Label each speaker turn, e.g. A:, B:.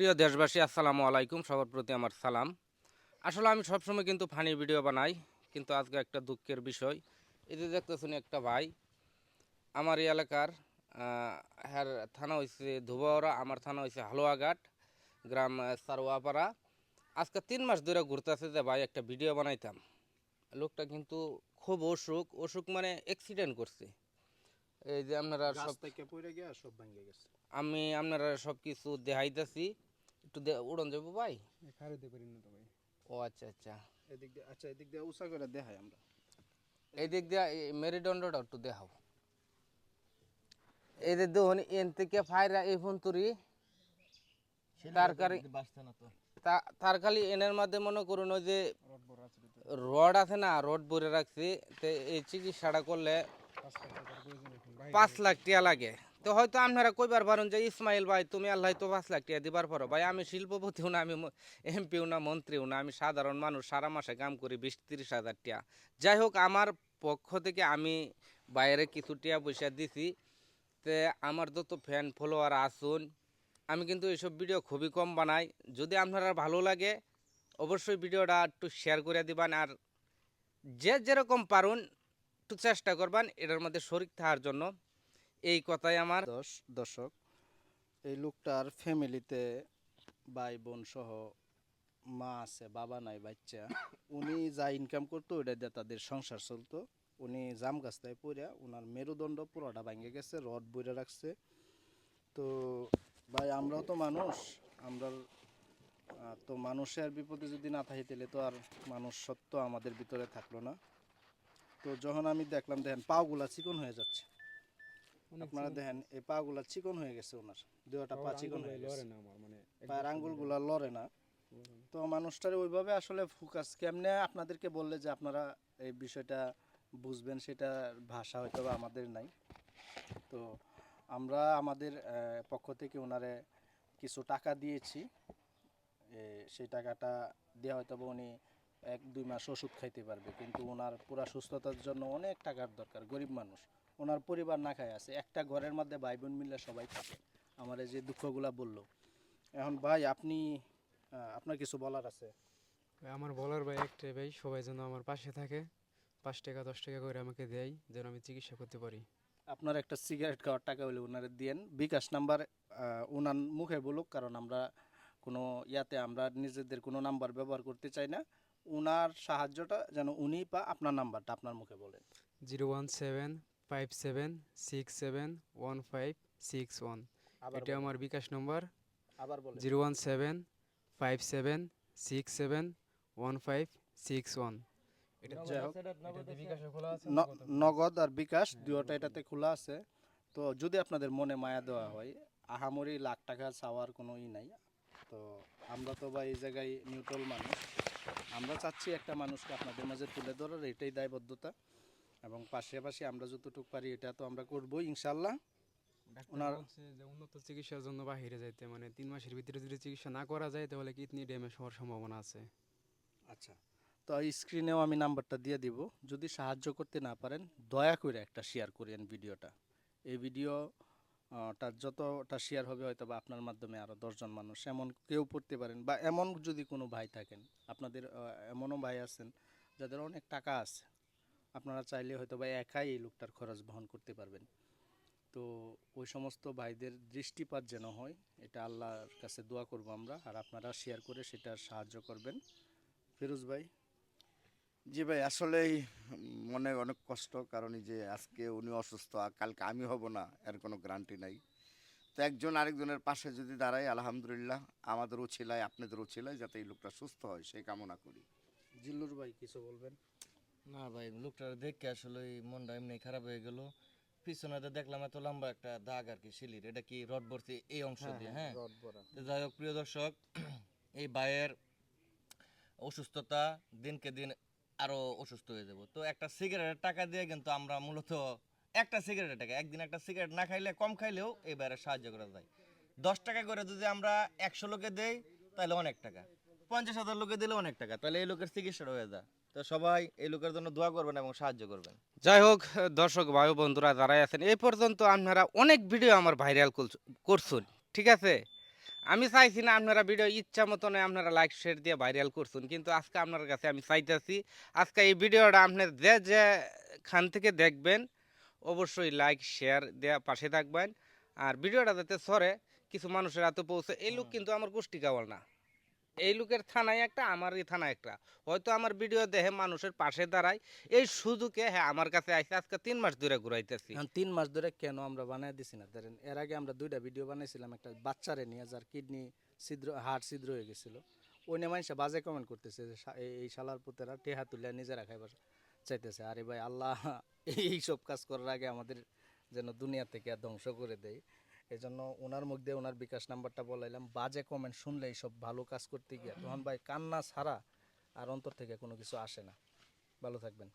A: প্রিয় দেশবাসী আসসালামু আলাইকুম। সবার প্রতি আমার সালাম। আসলে আমি সবসময় কিন্তু ফানি ভিডিও বানাই কিন্তু আজকে একটা দুঃখের বিষয়। এই যে দেখতেছেন একটা ভাই আমার এই এলাকার হ্যার থানা হয়েছে ধুবাওড়া আমার থানা হয়েছে হালুয়াঘাট গ্রাম সারোয়াপাড়া। আজকে তিন মাস ধরে ঘুরতেছে যে ভাই একটা ভিডিও বানাইতাম। লোকটা কিন্তু খুব অসুখ অসুখ মানে অ্যাক্সিডেন্ট করছে। এই যে আপনারা সব
B: থেকে পড়ে গিয়া সব ভেঙে গেছে।
A: আমি আপনারা সব কিছু দেখাইতেছি। একটু দে- উড়ন যাব ভাই?
C: খারিতে পারি না তো ভাই।
A: ও আচ্ছা আচ্ছা।
B: এদিক দিয়ে আচ্ছা এদিক দিয়ে উষা করে দেখাই আমরা।
A: এই দিক দিয়ে মেরুদণ্ডটা একটু দেখাও। এই যে দেখুন এন থেকে ফায়রা এই ফোন তুরি তারকারি তা- তার খালি এনের মধ্যে মনে করুন ওই যে
C: রড আছে
A: না রড ভরে রাখছি তো এই চিকিৎসাটা করলে
C: পাঁচ লাখ
A: টাকা লাগে। তো হয়তো আপনারা কইবার পারেন যে, ইসমাইল ভাই, তুমি আল্লাহ তো পাঁচ লাখ টাকা দিবার পারো। ভাই, আমি শিল্পপতিও না, আমি এমপিও না, মন্ত্রীও না, আমি সাধারণ মানুষ, সারা মাসে কাম করি বিশ তিরিশ হাজার টাকা। যাই হোক, আমার পক্ষ থেকে আমি বাইরে কিছু টিয়া পয়সা দিছি। তে আমার যত ফ্যান ফলোয়ার আসুন আমি কিন্তু এইসব ভিডিও খুবই কম বানাই। যদি আপনারা ভালো লাগে, অবশ্যই ভিডিওটা একটু শেয়ার করে দিবেন। আর যে যেরকম পারুন, একটু চেষ্টা করবেন, এটার মধ্যে শরিক থাকার জন্য। এই কথাই আমার।
B: দশ, দর্শক, এই লোকটার ফ্যামিলিতে ভাই বোন সহ মা আছে, বাবা নাই, বাচ্চা। উনি যা ইনকাম করতো, ওইটা দিয়ে তাদের সংসার চলতো। উনি জাম গাছটায় পড়ে ওনার মেরুদণ্ড পুরোটা ভাঙে গেছে, রড বইরে রাখছে। তো ভাই, আমরাও তো মানুষ। আমরা তো মানুষের বিপদে যদি না থাকি, তাহলে তো আর মানুষ সত্য আমাদের ভিতরে থাকল না। তো যখন আমি দেখলাম, দেখেন পাগুলা চিকন হয়ে যাচ্ছে। আপনারা দেখেন এই পাগুলা চিকন হয়ে গেছে ওনার। দুটা পা চিকন হয়ে গেছে।
C: লড়ে না আমার মানে
B: পায়ের আঙ্গুলগুলা লড়ে না। তো মানুষটার ওইভাবে আসলে ফোকাস কেমনে আপনাদেরকে বললে যে আপনারা এই বিষয়টা বুঝবেন সেটা ভাষা হয়তো আমাদের নাই। তো আমরা আমাদের আহ, পক্ষ থেকে ওনারে কিছু টাকা দিয়েছি। সেই টাকাটা দেওয়া হয়তো বা উনি এক দুই মাস ওষুধ খাইতে পারবে। কিন্তু ওনার পুরা সুস্থতার জন্য অনেক টাকার দরকার গরিব মানুষ। ওনার পরিবার না খায় আছে। একটা ঘরের মধ্যে ভাই বোন মিলে সবাই থাকে। আমার এই যে দুঃখগুলা বলল। এখন ভাই আপনি আপনার কিছু বলার আছে?
C: আমার বলার ভাই একটাই ভাই সবাই যেন আমার পাশে থাকে। পাঁচ টাকা দশ টাকা করে আমাকে দেয় যেন আমি চিকিৎসা করতে পারি।
B: আপনার একটা সিগারেট খাওয়ার টাকা হলে ওনারে দিয়েন। বিকাশ নাম্বার ওনার মুখে বলুক কারণ আমরা কোনো ইয়াতে আমরা নিজেদের কোনো নাম্বার ব্যবহার করতে চাই না। ওনার সাহায্যটা যেন উনি বা আপনার নাম্বারটা আপনার মুখে বলেন।
C: Zero one seven five seven six seven one five six one এটা আমার বিকাশ নম্বর।
B: আবার
C: zero one seven five seven six seven one five six one
B: যাই হোক
C: খোলা
B: নগদ আর বিকাশ দুয়োটা এটাতে খোলা আছে। তো যদি আপনাদের মনে মায়া দেওয়া হয়। আহামরি লাখ টাকা চাওয়ার কোনো ই নাই। তো আমরা তো বা এই জায়গায় নিউট্রাল মানুষ। আমরা চাচ্ছি একটা মানুষকে আপনাদের মাঝে তুলে ধরার এটাই দায়বদ্ধতা। এবং পাশাপাশি আমরা যতটুকু পারি এটা তো আমরা করবোই ইনশাল্লাহ ওনার-
C: যে উন্নত চিকিৎসার জন্য বাহিরে যাইতে মানে তিন মাসের ভিতরে যদি চিকিৎসা না করা যায় তাহলে কিডনি ড্যামেজ হওয়ার সম্ভাবনা আছে।
B: আচ্ছা তো স্ক্রিনেও আমি নাম্বারটা দিয়ে দিব। যদি সাহায্য করতে না পারেন দয়া করে একটা শেয়ার করেন ভিডিওটা। এই ভিডিও টা যতটা শেয়ার হবে হয়তো বা আপনার মাধ্যমে আরও দশজন মানুষ এমন কেউ পড়তে পারেন বা এমন যদি কোনো ভাই থাকেন আপনাদের এমনও ভাই আছেন যাদের অনেক টাকা আছে আপনারা চাইলে হয়তো বা একাই এই লোকটার খরচ বহন করতে পারবেন। তো ওই সমস্ত ভাইদের দৃষ্টিপাত যেন হয় এটা আল্লাহর কাছে দোয়া করব আমরা আর আপনারা শেয়ার করে সেটার সাহায্য করবেন। ফিরোজ ভাই?
D: জি ভাই আসলেই মনে অনেক কষ্ট কারণ যে আজকে উনি অসুস্থ আর কালকে আমি হব না এর কোনো গ্যারান্টি নাই। তো একজন আরেকজনের পাশে যদি দাঁড়ায় আলহামদুলিল্লাহ আমাদেরও উছিলায় আপনাদেরও উছিলায় যাতে এই লোকটা সুস্থ হয় সেই কামনা করি।
B: জিল্লুর ভাই কিছু বলবেন?
E: না ভাই লোকটা দেখে আসলে মনটা এমনি খারাপ হয়ে গেল। পিছনে দেখলাম এত লম্বা একটা দাগ আর কি শিলির এটা কি রড ভর্তি? এই অংশ দিয়ে হ্যাঁ
B: রড বড়া
E: তো যাই হোক প্রিয় দর্শক এই ভাইয়ের অসুস্থতা দিনকে দিন আরও অসুস্থ হয়ে যাব। তো একটা সিগারেটের টাকা দিয়ে কিন্তু আমরা মূলত একটা সিগারেটের টাকা একদিন একটা সিগারেট না খাইলে কম খাইলেও এই ভাইয়ের সাহায্য করা যায়। দশ টাকা করে যদি আমরা একশো লোকে দেই তাহলে অনেক টাকা। পঞ্চাশ হাজার লোকে দিলে অনেক টাকা তাহলে এই লোকের চিকিৎসাটা হয়ে যায়। তো সবাই এই লোকের জন্য দোয়া করবেন এবং সাহায্য করবেন।
A: যাই হোক দর্শক ভাই বন্ধুরা যারাই আছেন এই পর্যন্ত আপনারা অনেক ভিডিও আমার ভাইরাল করছুন ঠিক আছে? আমি চাইছি না আপনারা ভিডিও ইচ্ছা মতন আপনারা লাইক শেয়ার দিয়ে ভাইরাল করছেন কিন্তু আজকে আপনার কাছে আমি চাইতেছি আজকে এই ভিডিওটা আপনার যে যে খান থেকে দেখবেন অবশ্যই লাইক শেয়ার দেওয়া পাশে থাকবেন। আর ভিডিওটা যাতে সরে কিছু মানুষের হাতে পৌঁছে এই লোক কিন্তু আমার গোষ্ঠী কাওয়াল না। এই লোকের থানায় একটা আমার এই থানায় একটা। হয়তো আমার ভিডিও দেখে মানুষের পাশে দাঁড়ায়। এই সুযোগে হ্যাঁ আমার কাছে আইসে আজকে তিন মাস ধরে ঘুরাইতেছি।
B: তিন মাস ধরে কেন আমরা বানাই দিছি না? ধরেন, এর আগে আমরা দুইটা ভিডিও বানাইছিলাম, একটা বাচ্চারে নিয়ে, যার কিডনি ছিদ্র হার্ট ছিদ্র হয়ে গেছিল। ওই নিয়ে মানুষে বাজে কমেন্ট করতেছে যে এই- শালার পুতেরা টেহা তুলে নিজেরা খাইবার চাইতেছে। আরে ভাই, আল্লাহ, এই সব কাজ করার আগে আমাদের যেন দুনিয়া থেকে আর ধ্বংস করে দেয়। এই জন্য ওনার মধ্যে ওনার বিকাশ নাম্বারটা বলাইলাম। বাজে কমেন্ট শুনলে এইসব ভালো কাজ করতে গিয়ে তখন ভাই, কান্না ছাড়া আর অন্তর থেকে কোনো কিছু আসে না। ভালো থাকবেন।